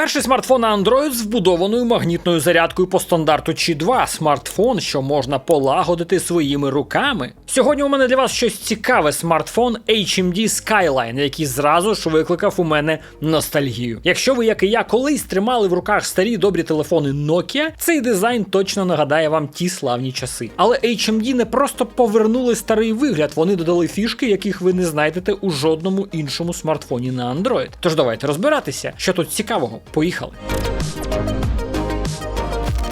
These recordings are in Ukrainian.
Перший смартфон Android з вбудованою магнітною зарядкою по стандарту Qi 2 смартфон, що можна полагодити своїми руками. Сьогодні у мене для вас щось цікаве смартфон HMD Skyline, який зразу ж викликав у мене ностальгію. Якщо ви, як і я, колись тримали в руках старі добрі телефони Nokia, цей дизайн точно нагадає вам ті славні часи. Але HMD не просто повернули старий вигляд, вони додали фішки, яких ви не знайдете у жодному іншому смартфоні на Android. Тож давайте розбиратися, що тут цікавого. Поїхали.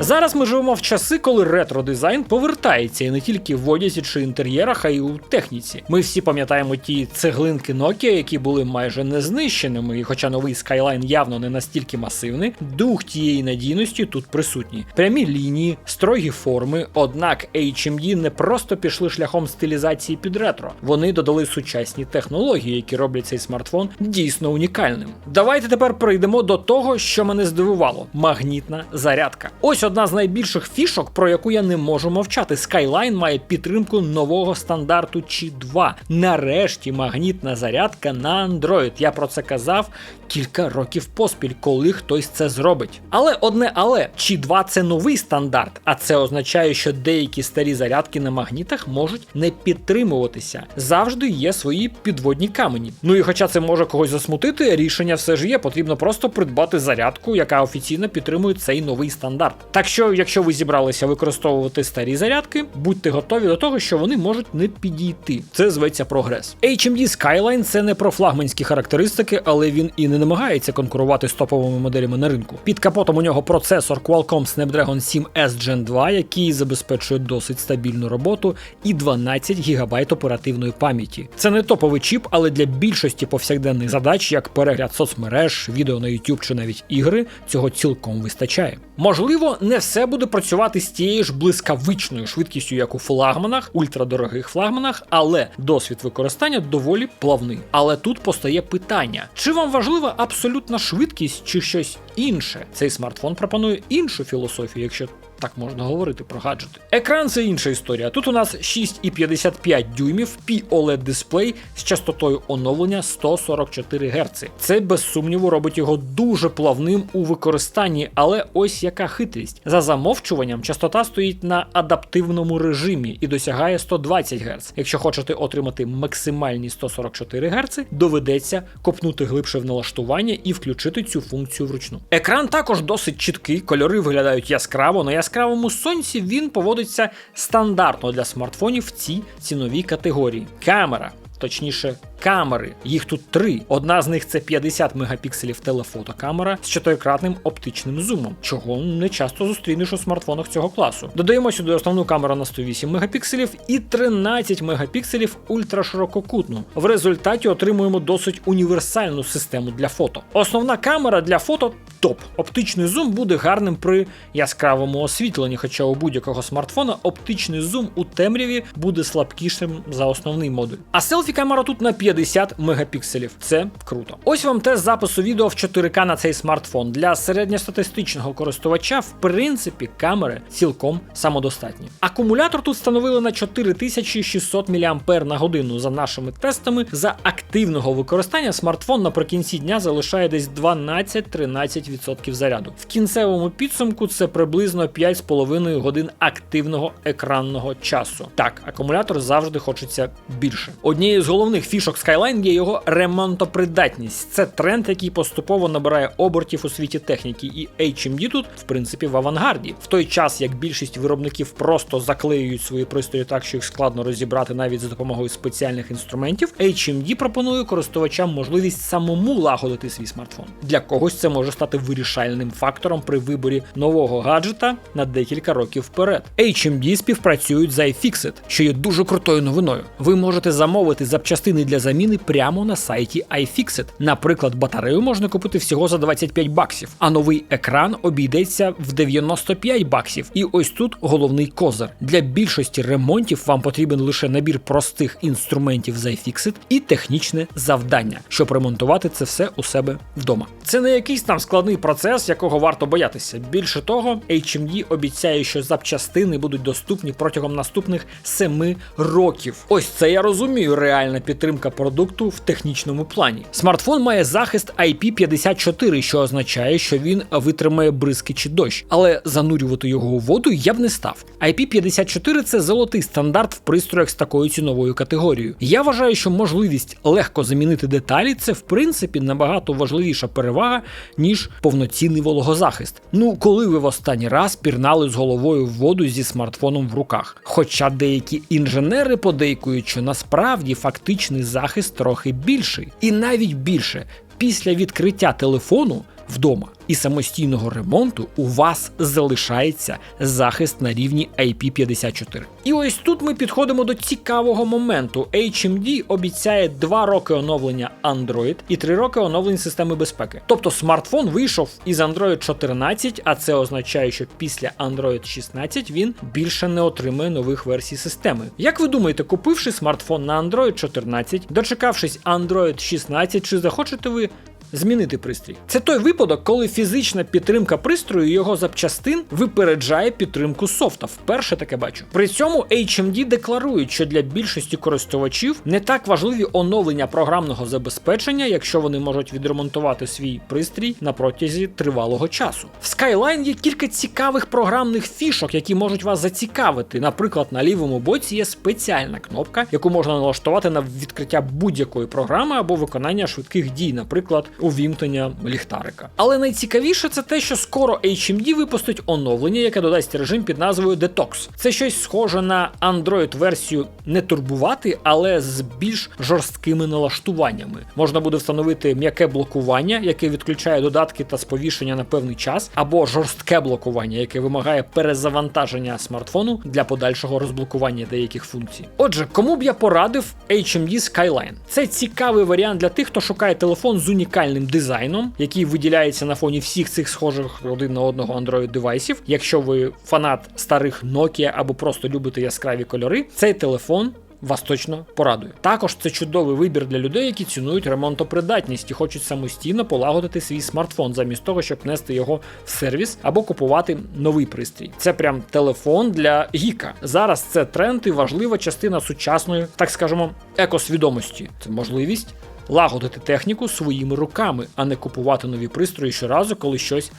Зараз ми живемо в часи, коли ретро-дизайн повертається і не тільки в одязі чи інтер'єрах, а й у техніці. Ми всі пам'ятаємо ті цеглинки Nokia, які були майже незнищеними, і хоча новий Skyline явно не настільки масивний, дух тієї надійності тут присутній. Прямі лінії, строгі форми, однак HMD не просто пішли шляхом стилізації під ретро. Вони додали сучасні технології, які роблять цей смартфон дійсно унікальним. Давайте тепер перейдемо до того, що мене здивувало: магнітна зарядка. Ось одна з найбільших фішок, про яку я не можу мовчати. Skyline має підтримку нового стандарту Qi 2. Нарешті магнітна зарядка на Android. Я про це казав кілька років поспіль, коли хтось це зробить. Але одне але Qi 2 це новий стандарт, а це означає, що деякі старі зарядки на магнітах можуть не підтримуватися. Завжди є свої підводні камені. Ну і хоча це може когось засмутити, рішення все ж є. Потрібно просто придбати зарядку, яка офіційно підтримує цей новий стандарт. Так що, якщо ви зібралися використовувати старі зарядки, будьте готові до того, що вони можуть не підійти. Це зветься прогрес. HMD Skyline це не про флагманські характеристики, але він і не намагається конкурувати з топовими моделями на ринку. Під капотом у нього процесор Qualcomm Snapdragon 7 S Gen 2, який забезпечує досить стабільну роботу, і 12 ГБ оперативної пам'яті. Це не топовий чіп, але для більшості повсякденних задач, як перегляд соцмереж, відео на YouTube чи навіть ігри, цього цілком вистачає. Можливо, не все буде працювати з тією ж блискавичною швидкістю, як у флагманах, ультрадорогих флагманах, але досвід використання доволі плавний. Але тут постає питання: чи вам важлива абсолютна швидкість чи щось інше? Цей смартфон пропонує іншу філософію, якщо так можна говорити про гаджети. Екран це інша історія. Тут у нас 6,55 дюймів POLED дисплей з частотою оновлення 144 Гц. Це без сумніву робить його дуже плавним у використанні, але ось яка хитрість. За замовчуванням частота стоїть на адаптивному режимі і досягає 120 Гц. Якщо хочете отримати максимальні 144 Гц, доведеться копнути глибше в налаштування і включити цю функцію вручну. Екран також досить чіткий, кольори виглядають яскраво, на яскравому сонці він поводиться стандартно для смартфонів в цій ціновій категорії. Камера. Точніше, камери. Їх тут три. Одна з них це 50 мегапікселів телефотокамера з чотирикратним оптичним зумом, чого не часто зустрінеш у смартфонах цього класу. Додаємо сюди основну камеру на 108 мегапікселів і 13 мегапікселів ультраширококутну. В результаті отримуємо досить універсальну систему для фото. Основна камера для фото топ. Оптичний зум буде гарним при яскравому освітленні, хоча у будь-якого смартфона оптичний зум у темряві буде слабкішим за основний модуль. А селфі камера тут на 50 мегапікселів. Це круто. Ось вам тест запису відео в 4К на цей смартфон. Для середньостатистичного користувача, в принципі, камери цілком самодостатні. Акумулятор тут встановили на 4600 мАч на годину. За нашими тестами, за активного використання смартфон наприкінці дня залишає десь 12-13% заряду. В кінцевому підсумку це приблизно 5,5 годин активного екранного часу. Так, акумулятор завжди хочеться більше. Однією з головних фішок Skyline є його ремонтопридатність. Це тренд, який поступово набирає обертів у світі техніки, і HMD тут, в принципі, в авангарді. В той час, як більшість виробників просто заклеюють свої пристрої так, що їх складно розібрати навіть за допомогою спеціальних інструментів, HMD пропонує користувачам можливість самому лагодити свій смартфон. Для когось це може стати вирішальним фактором при виборі нового гаджета на декілька років вперед. HMD співпрацюють з iFixit, що є дуже крутою новиною. Ви можете замовити запчастини для заміни прямо на сайті iFixit. Наприклад, батарею можна купити всього за 25 баксів, а новий екран обійдеться в 95 баксів. І ось тут головний козир. Для більшості ремонтів вам потрібен лише набір простих інструментів з iFixit і технічне завдання, щоб ремонтувати це все у себе вдома. Це не якийсь там складний процес, якого варто боятися. Більше того, HMD обіцяє, що запчастини будуть доступні протягом наступних 7 років. Ось це я розумію. Реально ідеальна підтримка продукту в технічному плані. Смартфон має захист IP54, що означає, що він витримає бризки чи дощ, але занурювати його у воду я б не став. IP54 це золотий стандарт в пристроях з такою ціновою категорією. Я вважаю, що можливість легко замінити деталі це в принципі набагато важливіша перевага, ніж повноцінний вологозахист. Ну, коли ви в останній раз пірнали з головою в воду зі смартфоном в руках. Хоча деякі інженери подейкують, що насправді фактичний захист трохи більший, і навіть більше. Після відкриття телефону вдома і самостійного ремонту у вас залишається захист на рівні IP54. І ось тут ми підходимо до цікавого моменту. HMD обіцяє 2 роки оновлення Android і 3 роки оновлень системи безпеки. Тобто смартфон вийшов із Android 14, а це означає, що після Android 16 він більше не отримує нових версій системи. Як ви думаєте, купивши смартфон на Android 14, дочекавшись Android 16, чи захочете ви змінити пристрій. Це той випадок, коли фізична підтримка пристрою його запчастин випереджає підтримку софта. Вперше таке бачу. При цьому HMD декларують, що для більшості користувачів не так важливі оновлення програмного забезпечення, якщо вони можуть відремонтувати свій пристрій на протязі тривалого часу. В Skyline є кілька цікавих програмних фішок, які можуть вас зацікавити. Наприклад, на лівому боці є спеціальна кнопка, яку можна налаштувати на відкриття будь-якої програми або виконання швидких дій, наприклад увімкнення ліхтарика. Але найцікавіше це те, що скоро HMD випустить оновлення, яке додасть режим під назвою Detox. Це щось схоже на Android-версію не турбувати, але з більш жорсткими налаштуваннями. Можна буде встановити м'яке блокування, яке відключає додатки та сповіщення на певний час, або жорстке блокування, яке вимагає перезавантаження смартфону для подальшого розблокування деяких функцій. Отже, кому б я порадив HMD Skyline? Це цікавий варіант для тих, хто шукає телефон з унікальним дизайном, який виділяється на фоні всіх цих схожих один на одного Android девайсів. Якщо ви фанат старих Nokia або просто любите яскраві кольори, цей телефон. Вас точно порадує. Також це чудовий вибір для людей, які цінують ремонтопридатність і хочуть самостійно полагодити свій смартфон, замість того, щоб нести його в сервіс або купувати новий пристрій. Це прям телефон для гіка. Зараз це тренд і важлива частина сучасної, так скажемо, екосвідомості. Це можливість лагодити техніку своїми руками, а не купувати нові пристрої щоразу, коли щось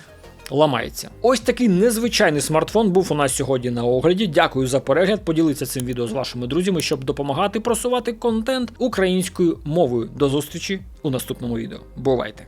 ламається. Ось такий незвичайний смартфон був у нас сьогодні на огляді. Дякую за перегляд. Поділіться цим відео з вашими друзями, щоб допомагати просувати контент українською мовою. До зустрічі у наступному відео. Бувайте!